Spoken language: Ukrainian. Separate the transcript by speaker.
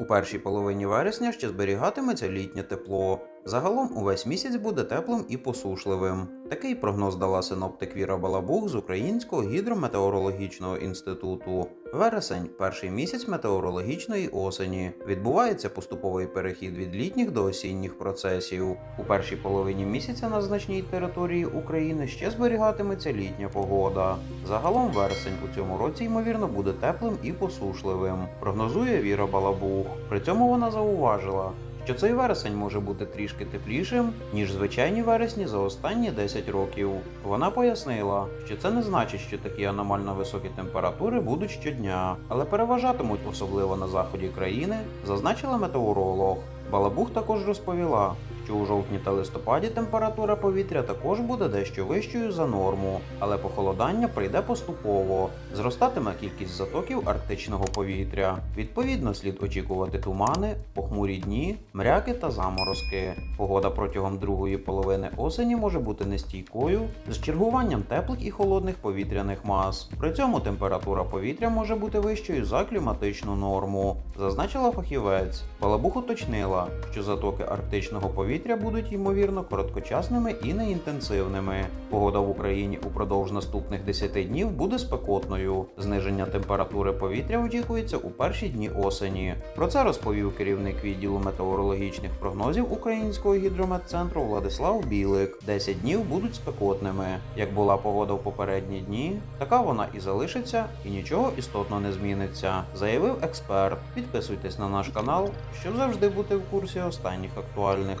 Speaker 1: У першій половині вересня ще зберігатиметься літнє тепло. Загалом увесь місяць буде теплим і посушливим. Такий прогноз дала синоптик Віра Балабух з Українського гідрометеорологічного інституту. Вересень перший місяць метеорологічної осені. Відбувається поступовий перехід від літніх до осінніх процесів. У першій половині місяця на значній території України ще зберігатиметься літня погода. Загалом вересень у цьому році ймовірно буде теплим і посушливим. Прогнозує Віра Балабух. При цьому вона зауважила, що цей вересень може бути трішки теплішим, ніж звичайні вересні за останні 10 років. Вона пояснила, що це не значить, що такі аномально високі температури будуть щодня, але переважатимуть особливо на заході країни, зазначила метеоролог. Балабух також розповіла, що у жовтні та листопаді температура повітря також буде дещо вищою за норму, але похолодання прийде поступово. Зростатиме кількість затоків арктичного повітря. Відповідно, слід очікувати тумани, похмурі дні, мряки та заморозки. Погода протягом другої половини осені може бути нестійкою з чергуванням теплих і холодних повітряних мас. При цьому температура повітря може бути вищою за кліматичну норму, зазначила фахівець. Балабух уточнила, що затоки арктичного повітря будуть ймовірно короткочасними і неінтенсивними. Погода в Україні упродовж наступних 10 днів буде спекотною. Зниження температури повітря очікується у перші дні осені. Про це розповів керівник відділу метеорологічних прогнозів Українського гідрометцентру Владислав Білик. 10 днів будуть спекотними. Як була погода в попередні дні, така вона і залишиться, і нічого істотно не зміниться, заявив експерт. Підписуйтесь на наш канал, щоб завжди бути в курсі останніх актуальних